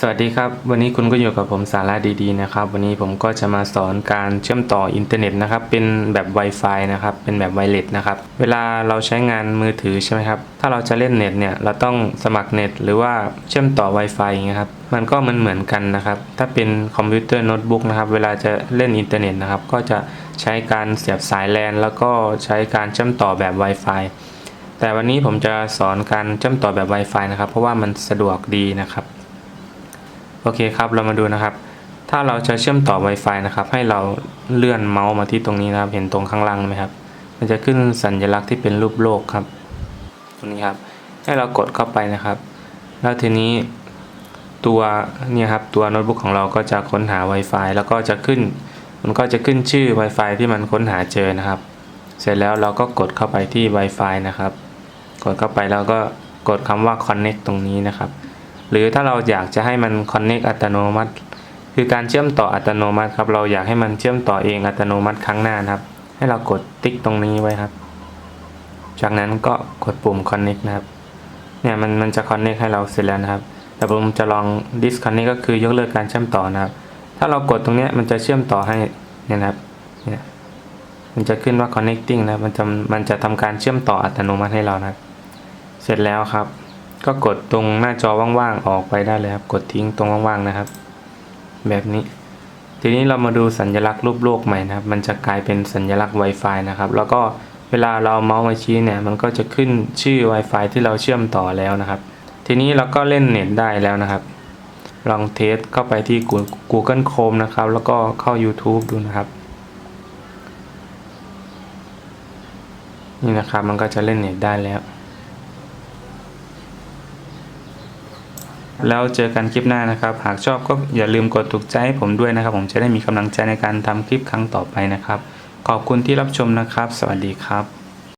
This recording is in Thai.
สวัสดีครับ วันนี้คุณก็อยู่กับผมสาระดีๆนะครับ วันนี้ผมก็จะมาสอนการเชื่อมต่ออินเทอร์เน็ตนะครับ เป็นแบบ Wi-Fi นะครับ เป็นแบบไวเลสนะครับ เวลาเราใช้งานมือถือใช่ไหมครับ ถ้าเราจะเล่นเน็ตเนี่ย เราต้องสมัครเน็ต หรือว่าเชื่อมต่อ Wi-Fi อย่างเงี้ยครับ มันก็มือนเหมือนกันนะครับ ถ้าเป็นคอมพิวเตอร์โน้ตบุ๊กนะครับ เวลาจะเล่นอินเทอร์เน็ตนะครับ ก็จะใช้การเสียบสายแลนแล้วก็ใช้การเชื่อมต่อแบบ Wi-Fi แต่วันนี้ผมจะสอนการเชื่อมต่อแบบ Wi-Fi นะครับ เพราะว่ามันสะดวกดีนะครับ โอเคครับ เรามาดูนะครับ ถ้าเราจะเชื่อมต่อ Wi-Fi นะครับ ให้เราเลื่อนเมาส์มาที่ตรงนี้นะครับ เห็นตรงข้างล่างไหมครับ มันจะขึ้นสัญลักษณ์ที่เป็นรูปโลกครับ ตรงนี้ครับ ให้เรากดเข้าไปนะครับ แล้วทีนี้ตัวเนี่ยครับตัวโน้ตบุ๊กของเราก็จะค้นหา Wi-Fi แล้วก็จะขึ้น มันก็จะขึ้นชื่อ Wi-Fi ที่มันค้นหาเจอนะครับ เสร็จแล้วเราก็กดเข้าไปที่ Wi-Fi นะครับ กดเข้าไปแล้วก็กดคำว่า connect ตรงนี้นะครับ หรือถ้าเราอยากจะให้มัน connect อัตโนมัติ คือการเชื่อมต่ออัตโนมัติครับ เราอยากให้มันเชื่อมต่อเองอัตโนมัติครั้งหน้านะครับ ให้เรากดติ๊กตรงนี้ไว้ครับ จากนั้นก็กดปุ่ม connect นะครับเนี่ยมันมันจะ connect ให้เราเสร็จแล้วนะครับ แต่ผมจะลอง disconnect ก็คือยกเลิกการเชื่อมต่อนะครับ ถ้าเรากดตรงนี้มันจะเชื่อมต่อให้เนี่ยนะครับเนี่ยมันจะขึ้นว่า connecting นะ มันจะมันจะทำการเชื่อมต่ออัตโนมัติให้เรานะครับเสร็จแล้วครับ ก็กดตรงหน้าจอว่างๆออกไปได้เลยครับ กดทิ้งตรงว่างๆนะครับ แบบนี้ ทีนี้เรามาดูสัญลักษณ์รูปโลกใหม่นะครับ มันจะกลายเป็นสัญลักษณ์ Wi-Fi นะครับ แล้วก็เวลาเราเมาส์มาชี้เนี่ย มันก็จะขึ้นชื่อ Wi-Fi ที่เราเชื่อมต่อแล้วนะครับ ทีนี้เราก็เล่นเน็ตได้แล้วนะครับ ลองเทสเข้าไปที่ Google Chrome นะครับ แล้วก็เข้า YouTube ดูนะครับ นี่นะครับ มันก็จะเล่นเน็ตได้แล้ว แล้วเจอกันคลิปหน้านะครับ หากชอบก็อย่าลืมกดถูกใจให้ผมด้วยนะครับ ผมจะได้มีกำลังใจในการทำคลิปครั้งต่อไปนะครับ ขอบคุณที่รับชมนะครับ สวัสดีครับ